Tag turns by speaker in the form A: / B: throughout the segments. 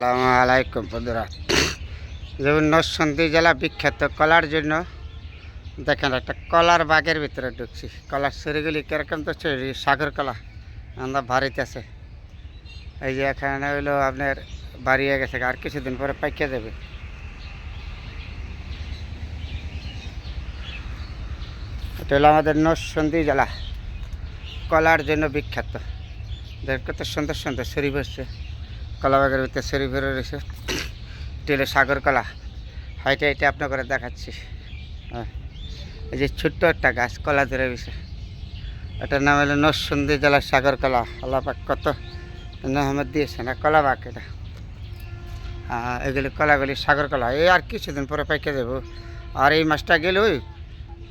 A: আসসালামু আলাইকুম বন্ধুরা। যেমন নরসন্দী জেলা বিখ্যাত কলার জন্য দেখেন একটা কলার বাগের ভিতরে ঢুকছি। কলার শরীরগুলি কীরকম তো সাগর কলা, আমরা বাড়িতে আছে। এই যে এখানে হইল আপনার বাড়িয়ে গেছে, আর কিছুদিন পরে পাইকে দেবে এটা হলো আমাদের নরসন্দী জেলা, কলার জন্য বিখ্যাত। দেখ কত সুন্দর সুন্দর শরীর বসছে। কলা বাগের ভিতরে শরীর ভরে রয়েছে। টেলে সাগর কলা। হাইটে হাইটে আপনার করে দেখাচ্ছি। হ্যাঁ এই যে ছোট্ট একটা গাছ, কলা ধরে রয়েছে। এটার নাম হলো নরসন্দী জেলার সাগর কলা। আল্লাহ পাক কত নহমত দিয়েছে না, কলা বাগ এটা। এগুলি কলাগুলি সাগর কলা। এই আর কিছুদিন পরে পাইকে দেবো আর এই মাছটা গেলে ওই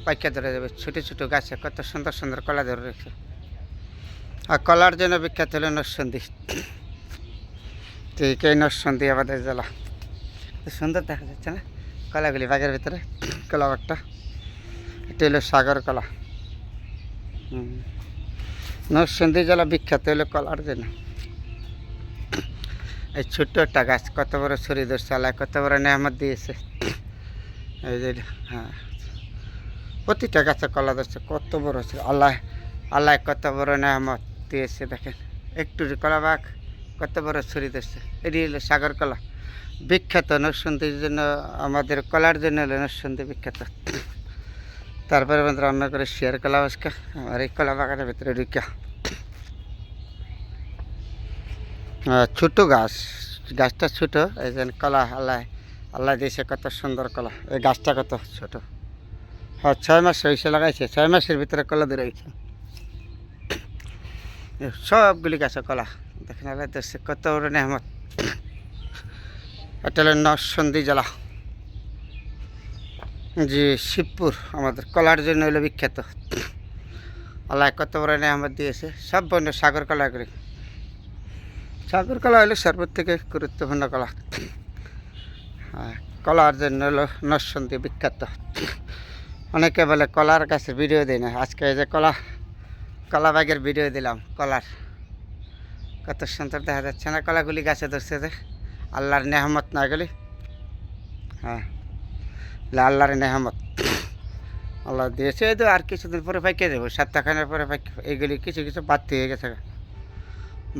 A: পাইকে ধরে যাবে। ছোটো ছোটো গাছে কত সুন্দর সুন্দর কলা ধরে রেখেছে আর কলার জন্য বিখ্যাত হলো নরসন্দী ঠিক এই নরসন্দী আমাদের জেলা সুন্দর দেখা যাচ্ছে না? কলাগুলি বাগের ভিতরে, কলা বাগটা এটা হলো সাগর কলা। নরসন্দী জেলা বিখ্যাত হলো কলার জন্য। এই ছোট্ট একটা গাছ, কত বড় ধরছে আল্লাহ, কত বড় নেহমত দিয়েছে। এই যে হ্যাঁ। প্রতিটা গাছে কলা ধরছে, কত বড় ছিল আল্লাহ আল্লাহ কত বড় নেহমত দিয়েছে, দেখেন। একটু কলা বাঘ কত বড় ছড়ি ধরছে? এটি হলো সাগর কলা। বিখ্যাত নরসন্দির জন্য, আমাদের কলার জন্য হলো নরসন্দি বিখ্যাত। তারপরে আমাদের রান্না করে শেয়ার কলা আজকে। আমার এই কলা বাগানের ভিতরে ঢুকা। ছোট গাছ। গাছটা ছোট, এই যে কলা আল্লাহ আল্লাহ দিয়েছে কত সুন্দর কলা। এই গাছটা কত ছোট। হ্যাঁ ছয় মাস হয়েছে, লাগাইছে। ছয় মাসের ভিতরে কলা ধরে সবগুলি গাছে কলা। দেখেন দিয়েছে কত বড় নেহমত। এটা হলো নরসন্দী জেলা। জি শিবপুর আমাদের কলার জন্য হলো বিখ্যাত। আল্লাহ কত বড় নেহমত দিয়েছে। সব বন্য সাগর কলা করি। সাগর কলা হলো সর্বোচ্চ থেকে গুরুত্বপূর্ণ কলা। হ্যাঁ, কলার জন্য হলো নরসন্দী বিখ্যাত। অনেকে বলে কলার কাছে ভিডিও দিই না। আজকে এই যে কলা কলা বাগের ভিডিও দিলাম কলার। কত সুন্দর দেখা যাচ্ছে না, কলাগুলি গাছে ধরছে যে আল্লাহর নেহমত না এগুলি হ্যাঁ আল্লাহর নেহমত। আল্লাহ দিয়েছে তো আর কিছুদিন পরে পাইকে দেবো সপ্তাহখানের পরে পাইকে এইগুলি কিছু কিছু বাড়তি হয়ে গেছে গা।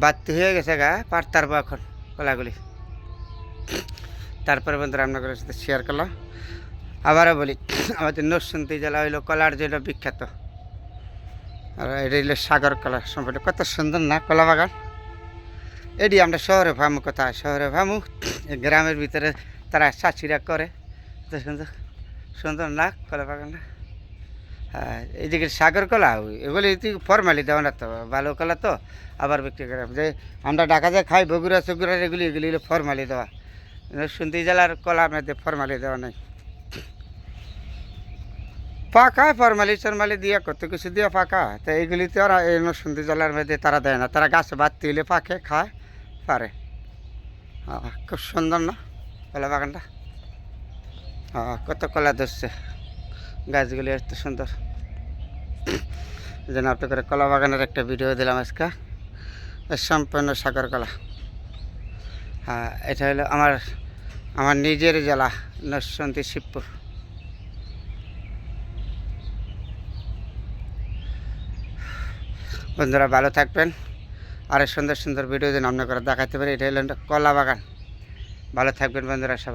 A: বাড়তি হয়ে গেছে গা পারতারবো এখন কলাগুলি। তারপরে বন্ধুরা আপনাদের সাথে শেয়ার করলাম। আবারও বলি, আমাদের নরসিংদী জেলা হইল কলার জন্য বিখ্যাত। আর এটা হইল সাগর কলা সম্পর্কে। কত সুন্দর না কলা বাগান এটি আমরা শহরে ভামু, কথা শহরে ভামু। গ্রামের ভিতরে তারা চাষিরা করে। তো সুন্দর সুন্দর না, কলা বাগানটা হ্যাঁ এইদিকে সাগর কলা এগুলি ফরমালি দেওয়া না তো, ভালো কলা তো, আবার বিক্রি করে। যে আমরা ঢাকা যায় খাই, বগুড়া সগুড়া এগুলি এগুলি ফরমালি দেওয়া। সুন্দি জেলার কলা আমাদের ফরমালি দেওয়া নাই। পাকা ফরমালি টরমালি দিয়া কত কিছু দিয়া পাকা। তো এইগুলিতে ওরা এই সুন্দি জেলার মধ্যে তারা দেয় না। তারা গাছ বাদ দিলে পাকে, খায়। পারে। খুব সুন্দর না কলা বাগানটা? কত কলা ধরছে। গাছগুলি এত সুন্দর। যেন আপনি করে কলা বাগানের একটা ভিডিও দিলাম আজকে। সম্পূর্ণ সাগর কলা। হ্যাঁ এটা হলো আমার আমার নিজের জেলা নরসন্তী শিবপুর। বন্ধুরা, ভালো থাকবেন। আরও সুন্দর সুন্দর ভিডিও যেন আপনার করে দেখাতে পারি। এটা হলো কলা বাগান। ভালো থাকবেন বন্ধুরা, সবাই।